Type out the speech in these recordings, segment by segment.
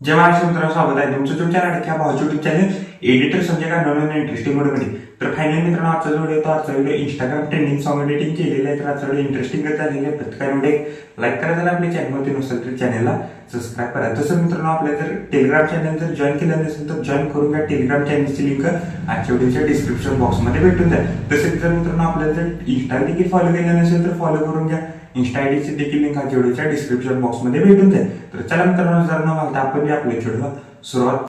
जय महाराष्ट्र मित्रांनो स्वागत आहे तुमचं तुमच्या लाडक्या भावाच्या युट्यूब चॅनल एडिटर संजय का नवीन इंटरेस्टिंग व्हिडिओमध्ये तर फायनली मित्रांनो आजचा जो व्हिडिओ तो आजचा video Instagram trending song editing केलेला आहे तर आजचा व्हिडिओ इंटरेस्टिंग झालेला आहे. प्रत्येकाने व्हिडिओ लाईक करा जर आपल्या चॅनलमध्ये नसेल तर चॅनलला सबस्क्राईब करा. तसं मित्रांनो आपल्या जर टेलिग्राम चॅनल जर जॉईन केलं नसेल तर जॉईन करून घ्या. टेलिग्राम चॅनलची लिंक आजच्या व्हिडिओच्या डिस्क्रिप्शन बॉक्समध्ये भेटून द्या तसेच जर मित्रांनो आपल्याला जर इंस्टा देखील फॉलो केलं नसेल तर फॉलो करून घ्या. इंस्टा आयडीची देखील लिंक हा व्हिडिओच्या डिस्क्रिप्शन बॉक्समध्ये भेटून जाईल. तर चला मित्रांनो जर न घालता आपण जे आपल्या सुरुवात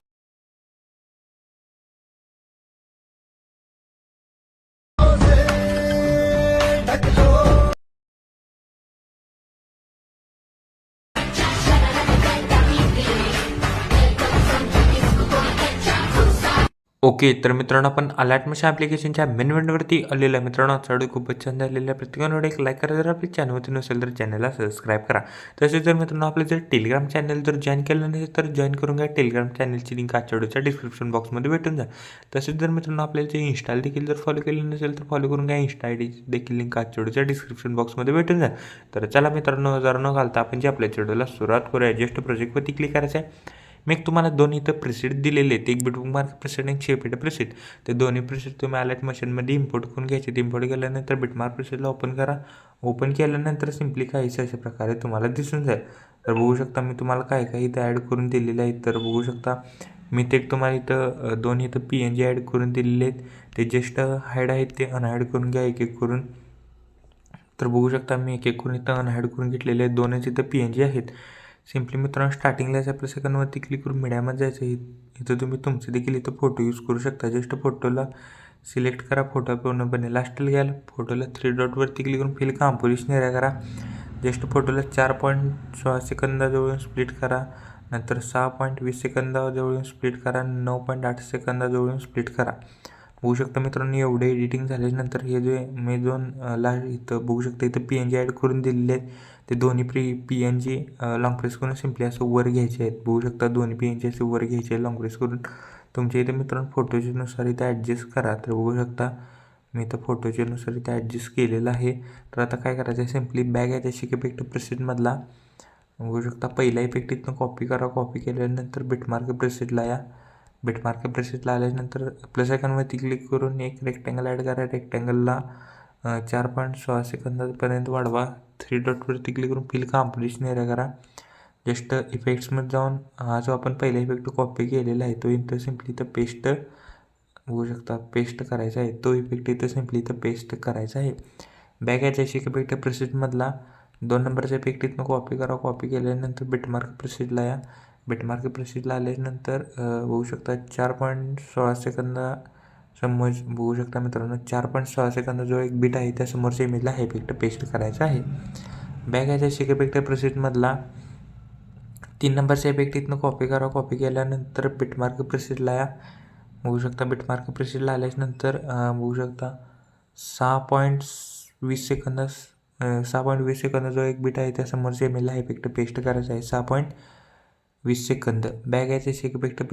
ओके तर मित्रांनो आपण अलर्ट मशा ॲप्लिकेशनच्या मेन विंडोवरती आलेलं आहे. मित्रांनो आजचा खूपच छान झालेल्या आहे. प्रत्येकाने एक लाईक करा. जर आपल्या चॅनलवरती नसेल तर चॅनलला सबस्क्राईब करा. तसेच जर मित्रांनो आपलं जर टेलिग्राम चॅनल जर जॉईन केलं नसेल तर जॉईन करून घ्या. टेलिग्राम चॅनलची लिंक आजच्या व्हिडिओच्या डिस्क्रिप्शन बॉक्समध्ये भेटून जा तसेच जर मित्रांनो आपल्याला जे इन्स्टाला देखील जर फॉलो केलं नसेल तर फॉलो करून घ्या. इन्स्टा आय डी देखील लिंक आजच्या व्हिडिओच्या डिस्क्रिप्शन बॉक्समध्ये भेटून जा तर चला मित्रांनो जर न घालता आपण जे आपल्या व्हिडिओला सुरुवात करूया. ज्येष्ठ प्रोजेक्टवरती क्लिक करायचं आहे मी एक तुम्हाला दोन इथं प्रिसेट दिलेले आहेत. एक बिटबुक मार्क प्रिसेट आणि शेपेट प्रिसेट ते दोन्ही प्रिसेट तुम्ही अलर्ट मशीनमध्ये इम्पोर्ट करून घ्यायचे. इम्पोर्ट केल्यानंतर बिटमार्क प्रिसेटला ओपन करा. ओपन केल्यानंतर सिम्पली काहीच अशा प्रकारे तुम्हाला दिसून जाईल. तर बघू शकता मी तुम्हाला काय काय इथं ॲड करून दिलेलं आहे तर बघू शकता मी ते एक तुम्हाला इथं दोन इथं पी एन जी ॲड करून दिलेले आहेत. ते जस्ट हाईड आहेत. ते अनहाईड करून घ्या एक एक करून. तर बघू शकता मी एक एक करून इथं अनहाईड करून घेतलेले आहेत. दोनच इथं पी एन जी आहेत. सिम्पली मित्रांनो स्टार्टिंगला आपल्या सेकंडवरती क्लिक करून मीडियामध्ये जायचं. आहे इथं तुम्ही तुमचे देखील इथं फोटो यूज करू शकता. जस्ट फोटोला सिलेक्ट करा फोटो पूर्णपणे लास्टला घ्याल. फोटोला थ्री डॉटवरती क्लिक करून फिल कॉम्पोजिशन एरिया करा. जस्ट फोटोला चार पॉईंट सोळा सेकंदाजवळून स्प्लिट करा. नंतर सहा पॉईंट वीस सेकंदाजवळून स्प्लिट करा. नऊ पॉईंट आठ सेकंदाजवळून स्प्लिट करा. बघू शकता मित्रांनो एवढे एडिटिंग झाल्यानंतर हे जे मी दोन ला इथं बघू शकता इथं पी एन जी ॲड करून दिलेले आहेत. ते दोन्ही pre P N G long press करून सिम्पली असं वर घ्यायचे आहेत. बघू शकता दोन्ही पी एन जी असे वर घ्यायचे आहेत लॉंग प्रेस करून. तुमच्या इथे मित्रांनो फोटोच्यानुसार इथं ॲडजस्ट करा. तर बघू शकता मी इथं फोटोच्यानुसार इथं ॲडजस्ट केलेलं आहे. तर आता काय करायचं आहे? सिम्पली बॅग आहे त्या शिकेपेक्ट प्रेसेटमधला बघू शकता पहिला इफेक्ट इथनं कॉपी करा. कॉपी केल्यानंतर बिटमार्क प्रेसेटला या. बिटमार्क ब्रशेसला आल्यानंतर प्लस आयकॉनवरती क्लिक करून एक रेक्टँगल ॲड करा. रेक्टँगलला चार पॉईंट सोळा सेकंदापर्यंत वाढवा. थ्री डॉटवरती क्लिक करून फिल कॉम्पोजिशन एरिया करा. जस्ट इफेक्ट्समध्ये जाऊन हा जो आपण पहिला इफेक्ट कॉपी केलेला आहे. तो इथं सिम्पली इथं पेस्ट होऊ शकता. पेस्ट करायचा आहे. तो इफेक्ट इथं सिम्पली इथं पेस्ट करायचा आहे. बॅग याच्याशी एक इफेक्ट प्रेसेटमधला दोन नंबरचा इफेक्ट इथनं कॉपी करा. कॉपी केल्यानंतर बिटमार्क प्रेसेटला या. बिटमार्क प्रसिद्धला आल्यानंतर बघू शकता चार पॉईंट सोळा सेकंदा समज बघू शकता मित्रांनो चार पॉईंट सोळा सेकंद जो एक बीट आहे त्या समोरच्या इमेजला हा इफेक्ट पेस्ट करायचा आहे. बॅग याच्या त्याची प्रसिद्धमधला. तीन नंबरचा इफेक्ट इथनं कॉपी करा कॉपी केल्यानंतर बिटमार्क प्रसिद्धला या. बघू शकता बिटमार्क प्रसिद्धला आल्याच्यानंतर बघू शकता सहा पॉईंट वीस सेकंद सहा पॉईंट वीस सेकंद जो एक बीट आहे त्या समोरच्या इमेजला इफेक्ट पेस्ट करायचा आहे. सहा पॉईंट वीस सेकंद. बॅग आहे त्याची इफेक्ट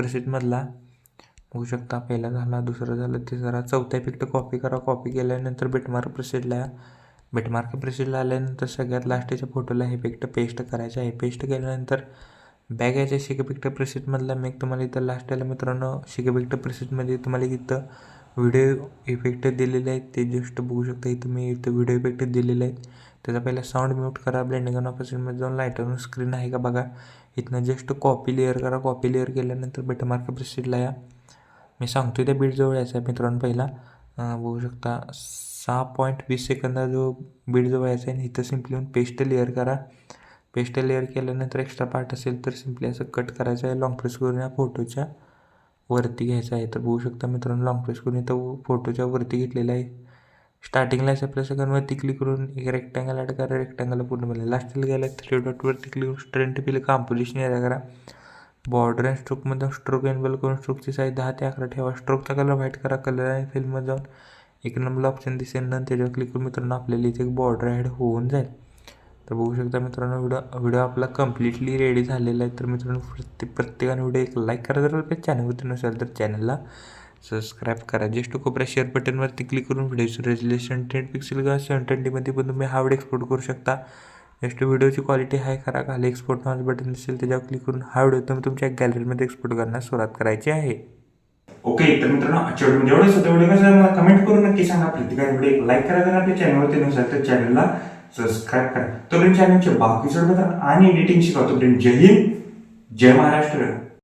बघू शकता पहिला झाला दुसरा झालं तिसरा चौथ्या इफेक्ट कॉपी करा कॉपी केल्यानंतर बिटमार्क प्रसिडला बेटमार्क बिटमार्क आल्यानंतर सगळ्यात लास्टच्या फोटोला हे इफेक्ट पेस्ट करायचं आहे. पेस्ट केल्यानंतर बॅग याच्या शिकपिक्ट प्रेसेटमधला मी तुम्हाला इथं लास्ट मित्रांनो शिकपिक्ट प्रेसेटमध्ये तुम्हाला इथं व्हिडिओ इफेक्ट दिलेले आहेत. ते जस्ट बघू शकता इथं मी इथं व्हिडिओ इफेक्ट दिलेले आहेत. त्याचा पहिला साऊंड म्यूट करा ब्लेंडिंग ऑन जाऊन लाईटवरून स्क्रीन आहे का बघा. इथनं जस्ट कॉपी लेअर करा कॉपी लेअर केल्यानंतर बेटमार्क प्रेसेटला या. मी सांगतो त्या बीडजवळ यायचा आहे मित्रांनो पहिला. बघू शकता सहा पॉईंट वीस सेकंदा जो बीटजवळ यायचा आहे आणि इथं सिम्पली येऊन पेस्ट लेअर करा. पेस्ट लेअर केल्यानंतर एक्स्ट्रा पार्ट असेल तर सिम्पली असं कट करायचं आहे. लॉंग प्रेस करून या फोटोच्या वरती घ्यायचा आहे. तर बघू शकता मित्रांनो लॉंग प्रेस करून इथं फोटोच्या वरती घेतलेला आहे. स्टार्टिंगला आपल्या सेकंडवरती क्लिक करून एक रेक्टँगल ॲड करा रेक्टँगल पूर्ण लास्टला गेला थ्री डॉटवरती क्लिक करून स्ट्रेंट पिल कॉम्पोजिशन एरिया करा. बॉर्डर अँड स्ट्रोकमध्ये स्ट्रोक एनबल करून स्ट्रोकची साईज दहा ते अकरा ठेवा. स्ट्रोकचा कलर व्हाईट करा कलर आणि फिल्ममध्ये जाऊन एक नंबर ऑप्शन दिसेल ना त्याच्यावर क्लिक करून मित्रांनो आपल्याला इथे एक बॉर्डर ॲड होऊन जाईल. तर बघू शकता मित्रांनो व्हिडिओ व्हिडिओ आपला कम्प्लिटली रेडी झालेला आहे. तर मित्रांनो प्रत्येक प्रत्येकाने व्हिडिओ एक लाईक करा. जर आपल्या चॅनलवरती नसेल तर चॅनलला सबस्क्राईब करा. ज्येष्ठ कोपऱ्या शेअर बटनवरती क्लिक करून व्हिडिओचं रेजलेशन टेन पिक्सेल किंवा सेवन ट्वेंटीमध्ये पण तुम्ही हार्ड एक्सपोर्ट करू शकता. नेक्स्ट व्हिडिओची क्वालिटी हाय करा. खाली एक्सपोर्ट नॉज बटन असेल त्याच्यावर क्लिक करून हा व्हिडिओ तुम्ही तुमच्या गॅलरीमध्ये एक्सपोर्ट करण्यास सुरुवात करायची आहे. ओके तर मित्रांनो आजच्या व्हिडिओ एवढंच. होतं व्हिडिओ कसं मला कमेंट करून नक्की सांगा. प्रत्येकाने व्हिडिओ एक लाईक करा जर आपल्या चॅनलवरती नसेल तर चॅनलला सबस्क्राईब करा. तोपर्यंत चॅनलचे बाकी सोडवतात आणि एडिटिंग शिका तोपर्यंत जय हिंद जय महाराष्ट्र.